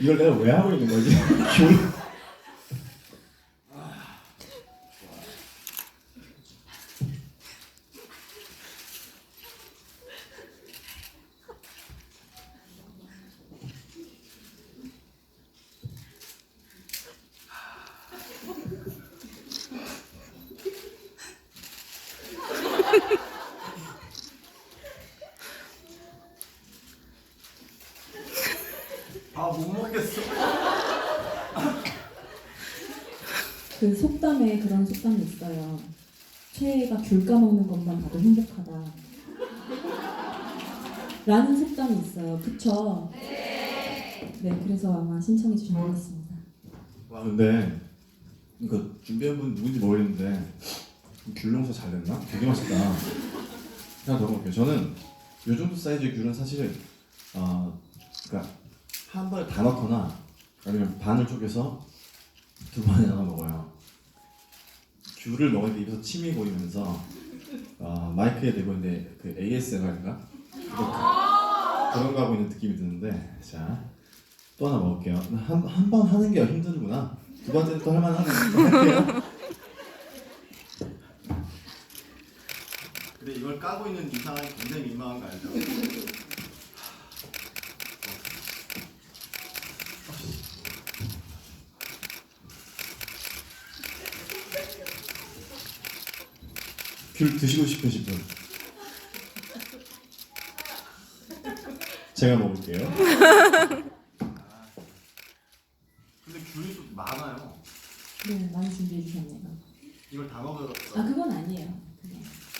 이걸 내가 왜 하고 있는 거지? 귤. 아못 먹겠어. 그 속담에 그런 속담이 있어요. 최애가 귤 까먹는 것만 봐도 행복하다. 라는 속담이 있어요. 그쵸? 네, 그래서 아마 신청해 주신 것 같습니다. 와 근데 이거 준비한 분 누군지 모르겠는데 귤 농사 잘 됐나? 되게 맛있다. 하나 더 먹을게요. 저는 요 정도 사이즈의 귤은 사실 어 그러니까 한 번에 다 넣거나 아니면 반을 쪼개서 두 번에 나눠 먹어요. 귤을 먹을 때 입에서 침이 고이면서 어, 마이크에 대고 있는데 그 ASMR인가? 그런 거 하고 있는 느낌이 드는데 자 또 하나 먹을게요. 한 한 번 하는 게 힘드구나. 두 번째는 또 할만하네. 근데 이걸 까고 있는 이상이 굉장히 민망한 거 귤 드시고 싶으신 분? 제가 먹을게요. 근데 귤이 좀 많아요. 네, 많이 준비해 주셨네요. 이걸 다 먹어요. 아, 그건 아니에요. 그냥. 오.